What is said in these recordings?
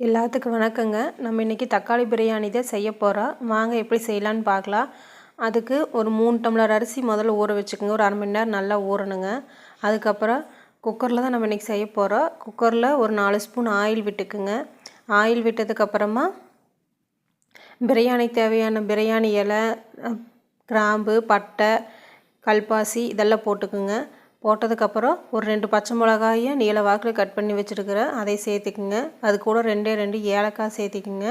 எல்லாத்துக்கும் வணக்கங்க. நம்ம இன்றைக்கி தக்காளி பிரியாணி தான் செய்ய போகிறோம் வாங்க எப்படி செய்யலான்னு பார்க்கலாம். அதுக்கு ஒரு மூணு டம்ளர் அரிசி முதல்ல ஊற வச்சுக்கோங்க. ஒரு அரை மணி நேரம் நல்லா ஊறணுங்க. அதுக்கப்புறம் குக்கரில் தான் நம்ம இன்றைக்கி செய்ய போகிறோம் குக்கரில் ஒரு நாலு ஸ்பூன் ஆயில் விட்டுக்குங்க. ஆயில் விட்டதுக்கப்புறமா பிரியாணி தேவையான பிரியாணி இலை கிராம்பு பட்டை கல்பாசி இதெல்லாம் போட்டுக்குங்க. போட்டதுக்கப்புறம் ஒரு ரெண்டு பச்சை மிளகாயும் நீல வாக்கில் கட் பண்ணி வச்சுருக்கிறேன் அதை சேர்த்துக்குங்க. அது கூட ரெண்டே ரெண்டு ஏலக்காய் சேர்த்துக்குங்க.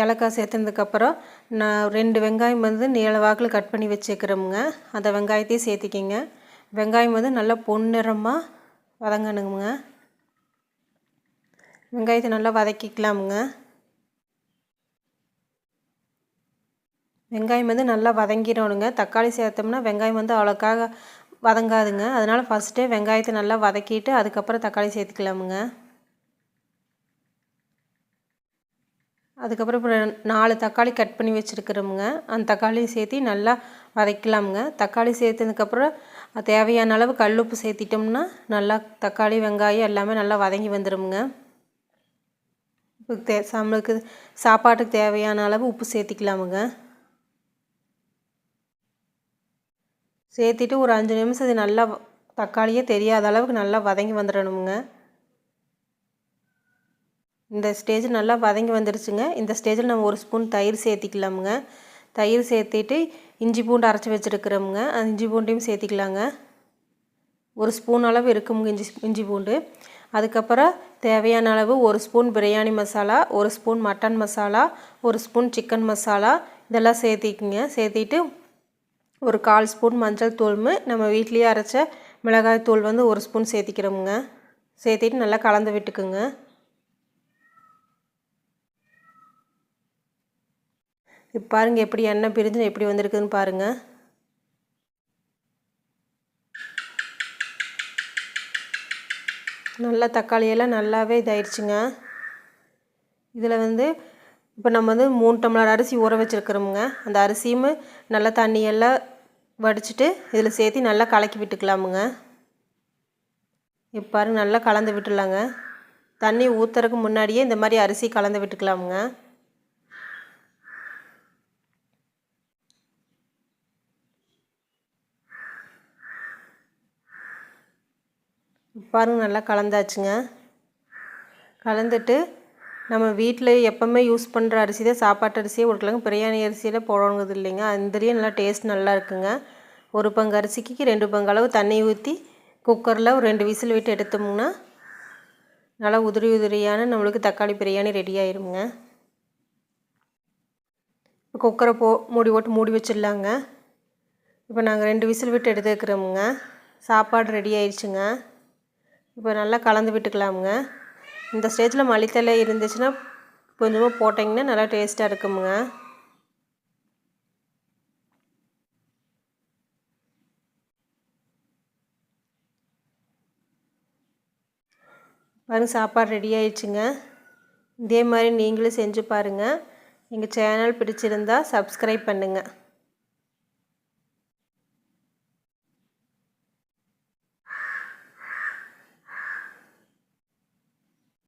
ஏலக்காய் சேர்த்துனதுக்கப்புறம் நான் ரெண்டு வெங்காயம் வந்து நீல வாக்கில் கட் பண்ணி வச்சுக்கிறோமுங்க. அந்த வெங்காயத்தையும் சேர்த்துக்கிங்க. வெங்காயம் வந்து நல்லா பொன்னிறமாக வதங்கணுங்க. வெங்காயத்தை நல்லா வதக்கிக்கலாமுங்க. வெங்காயம் வந்து நல்லா வதங்கிடணுங்க. தக்காளி சேர்த்தோம்னா வெங்காயம் வந்து அவ்வளோக்காக வதங்காதுங்க. அதனால் ஃபஸ்ட்டே வெங்காயத்தை நல்லா வதக்கிட்டு அதுக்கப்புறம் தக்காளி சேர்த்துக்கலாமுங்க. அதுக்கப்புறம் இப்போ நாலு தக்காளி கட் பண்ணி வச்சுருக்குறோமுங்க. அந்த தக்காளியும் சேர்த்து நல்லா வதக்கலாமுங்க. தக்காளி சேர்த்ததுக்கப்புறம் தேவையான அளவு கல் உப்பு சேர்த்திட்டோம்னா நல்லா தக்காளி வெங்காயம் எல்லாமே நல்லா வதங்கி வந்துடுமுங்க இப்போ தே நம்மளுக்கு சாப்பாட்டுக்கு தேவையான அளவு உப்பு சேர்த்திக்கலாமுங்க. சேர்த்திட்டு ஒரு அஞ்சு நிமிஷம் இது நல்லா தக்காளியே தெரியாத அளவுக்கு நல்லா வதங்கி வந்துடணுங்க இந்த ஸ்டேஜ் நல்லா வதங்கி வந்துருச்சுங்க. இந்த ஸ்டேஜில் நம்ம ஒரு ஸ்பூன் தயிர் சேர்த்திக்கலாமுங்க. தயிர் சேர்த்திட்டு இஞ்சி பூண்டு அரைச்சி வச்சுருக்குறோமுங்க. அந்த இஞ்சி பூண்டையும் சேர்த்திக்கலாங்க. ஒரு ஸ்பூன் அளவு இருக்குமுங்க இஞ்சி இஞ்சி பூண்டு. அதுக்கப்புறம் தேவையான அளவு ஒரு ஸ்பூன் பிரியாணி மசாலா ஒரு ஸ்பூன் மட்டன் மசாலா ஒரு ஸ்பூன் சிக்கன் மசாலா இதெல்லாம் சேர்த்திக்குங்க. சேர்த்திட்டு ஒரு கால் ஸ்பூன் மஞ்சள் தூள்மு நம்ம வீட்லேயே அரைச்ச மிளகாய் தூள் வந்து ஒரு ஸ்பூன் சேர்த்திக்கிறோமுங்க. சேர்த்திட்டு நல்லா கலந்து விட்டுக்குங்க. இப்போ பாருங்கள் எப்படி எண்ணெய் பிரிஞ்சு எப்படி வந்திருக்குதுன்னு பாருங்கள் நல்லா தக்காளியெல்லாம் நல்லாவே இதாயிடுச்சுங்க. இதில் வந்து இப்போ நம்ம வந்து மூணு டம்ளர் அரிசி ஊற வச்சுருக்குறோமுங்க. அந்த அரிசியும் நல்லா தண்ணியெல்லாம் வடிச்சிட்டு இதில் சேர்த்து நல்லா கலக்கி விட்டுக்கலாமுங்க. இப்போ பாருங்க நல்லா கலந்து விட்டுடலாங்க. தண்ணி ஊற்றுறதுக்கு முன்னாடியே இந்த மாதிரி அரிசி கலந்து விட்டுக்கலாமுங்க. பாருங்க நல்லா கலந்தாச்சுங்க. கலந்துட்டு நம்ம வீட்டில் எப்போவுமே யூஸ் பண்ணுற அரிசி தான் சாப்பாட்டு அரிசியே கொடுக்கலாங்க பிரியாணி அரிசியில் போடணுங்கிறது இல்லைங்க. அதுலேயே நல்லா டேஸ்ட் நல்லா இருக்குங்க. ஒரு பங்கு அரிசிக்கு ரெண்டு பங்கு அளவு தண்ணி ஊற்றி குக்கரில் ஒரு ரெண்டு விசில் விட்டு எடுத்தோம்னா நல்லா உதிரி உதிரியான நம்மளுக்கு தக்காளி பிரியாணி ரெடி ஆயிருங்க. குக்கரை போ மூடி போட்டு மூடி வச்சிடலாங்க. இப்போ நாங்கள் ரெண்டு விசில் விட்டு எடுத்துக்கிறோமுங்க. சாப்பாடு ரெடி ஆயிடுச்சுங்க இப்போ நல்லா கலந்து விட்டுக்கலாமுங்க. இந்த ஸ்டேஜில் மல்லித்தலை இருந்துச்சுன்னா கொஞ்சமாக போட்டிங்கன்னா நல்லா டேஸ்ட்டாக இருக்குமுங்க. பாருங்க சாப்பாடு ரெடி ஆயிடுச்சுங்க. இதே மாதிரி நீங்களும் செஞ்சு பாருங்கள் எங்கள் சேனல் பிடிச்சிருந்தா சப்ஸ்கிரைப் பண்ணுங்கள்